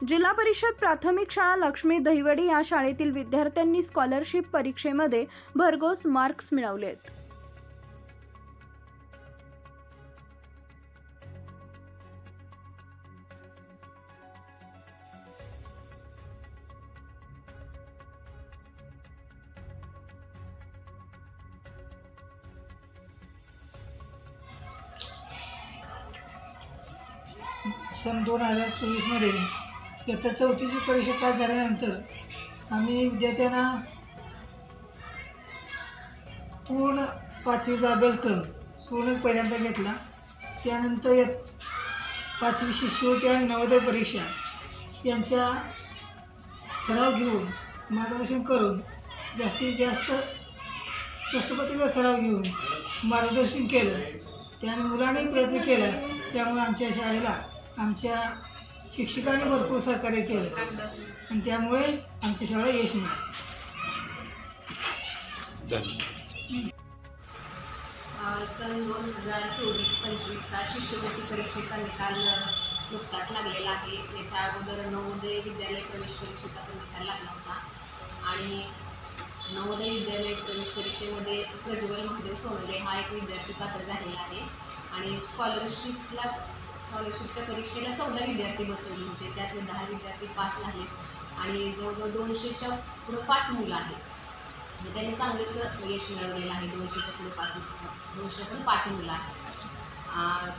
जिल्हा परिषद प्राथमिक शाळा लक्ष्मी दहिवडी या शाळेतील विद्यार्थ्यांनी स्कॉलरशिप परीक्षेमध्ये भरघोस मार्क्स मिळवलेत. सन दोन हजार चोवीसमध्ये इयत्ता चौथीची परीक्षा पास झाल्यानंतर आम्ही विद्यार्थ्यांना पूर्ण पाचवीचा अभ्यासक्रम पूर्ण पहिल्यांदा घेतला. त्यानंतर या पाचवी शिष्यवृत्ती आणि नवोदय परीक्षा यांचा सराव घेऊन मार्गदर्शन करून जास्तीत जास्त प्रश्नपत्रिका सराव घेऊन मार्गदर्शन केलं. त्याने मुलांनाही प्रयत्न केला. त्यामुळे आमच्या शाळेला आमच्या शिक्षकांनी भरपूर सहकार्य केलं. आणि त्यामुळे आमच्या शाळेला यश मिळालं सन दोन हजार चोवीस पंचवीसचा शिष्यवृत्ती परीक्षेचा निकाल नुकताच लागलेला आहे. याच्या अगोदर नवोदय विद्यालय प्रवेश परीक्षेचा पण निकाल लागला होता. आणि नवोदय विद्यालय प्रवेश परीक्षेमध्ये प्रज्वल महादेव सोनले हा एक विद्यार्थी पात्र झालेला आहे. आणि स्कॉलरशिपला स्कॉलरशिपच्या परीक्षेला चौदा विद्यार्थी बसवले होते. त्यातले दहा विद्यार्थी पास झाले आणि जवळजवळ दोनशेच्या पुढं पाच मुलं आहेत. आणि त्याने चांगलंच यश मिळवलेलं आहे. दोनशेच्या पुढे पाच दोनशे पण पाच मुलं आहेत.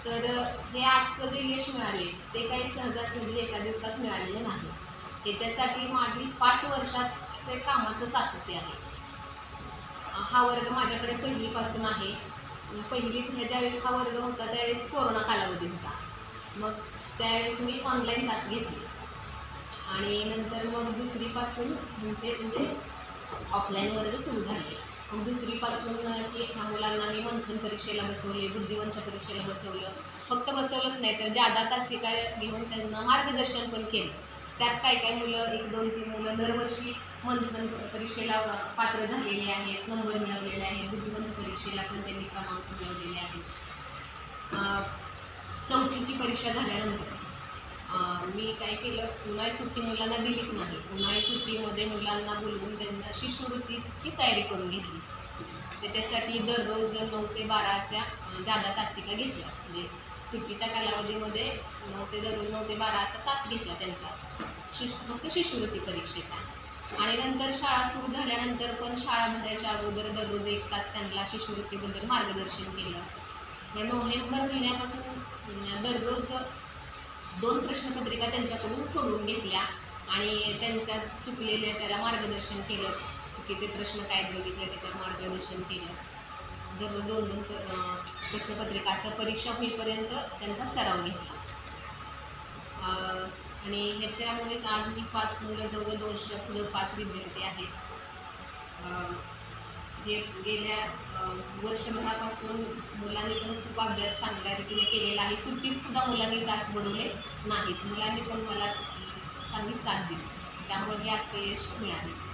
तर हे आजचं जे यश मिळाले ते काही सहजासहजी एका दिवसात मिळालेलं नाही. त्याच्यासाठी मागील पाच वर्षाचे कामाचं सातत्य आहे. हा वर्ग माझ्याकडे पहिलीपासून आहे. पहिलीत ह्या ज्यावेळेस हा वर्ग होता त्यावेळेस कोरोना कालावधी होता. मग त्यावेळेस मी ऑनलाईन क्लास घेतली. आणि नंतर मग दुसरीपासून म्हणजे म्हणजे ऑफलाईन वर्ग सुरू झाले. मग दुसरीपासून की ह्या मुलांना मी मंथन परीक्षेला बसवले बुद्धिवंत परीक्षेला बसवलं. फक्त बसवलंच नाही तर जादा तासिका घेऊन त्यांना मार्गदर्शन पण केलं. त्यात काय काय मुलं एक दोन तीन मुलं दरवर्षी मंथन परीक्षेला पात्र झालेले आहेत नंबर मिळवलेले आहेत बुद्धिवंत परीक्षेला पण त्यांनी क्रमांक मिळवलेले आहेत. चौथीची परीक्षा झाल्यानंतर. मी काय केलं उन्हाळी सुट्टी मुलांना दिलीच नाही. उन्हाळी सुट्टीमध्ये मुलांना बोलवून त्यांना शिष्यवृत्तीची तयारी करून घेतली. त्याच्यासाठी दररोज नऊ ते बारा अशा जादा तासिका घेतल्या. म्हणजे सुट्टीच्या कालावधीमध्ये नऊ ते दररोज नऊ ते बारा असा तास घेतला त्यांचा. शिश फक्त शिष्यवृत्ती परीक्षेचा. आणि नंतर शाळा सुरू झाल्यानंतर पण शाळा भरायच्या अगोदर दररोज एक तास त्यांना शिष्यवृत्तीबद्दल मार्गदर्शन केलं. तर नोव्हेंबर महिन्यापासून दररोज दोन प्रश्नपत्रिका त्यांच्याकडून सोडवून घेतल्या आणि त्यांच्या चुकलेल्या त्याला मार्गदर्शन केलं. चुकीचे प्रश्न काय बघितले त्याच्यावर मार्गदर्शन केलं. दररोज दोन दोन प्रश्नपत्रिका असं परीक्षा होईपर्यंत त्यांचा सराव घेतला. आणि ह्याच्यामुळेच आज मी पाच मुलं जवळ दोनशे पुढं पाच विद्यार्थी आहेत. गे गेल्या वर्षभरापासून मुलांनी पण खूप अभ्यास चांगल्या रीतीने केलेला आहे. सुट्टीत सुद्धा मुलांनी तास बुडवले नाहीत. मुलांनी पण मला चांगली साथ दिली. त्यामुळे हे आजचं यश मिळाले.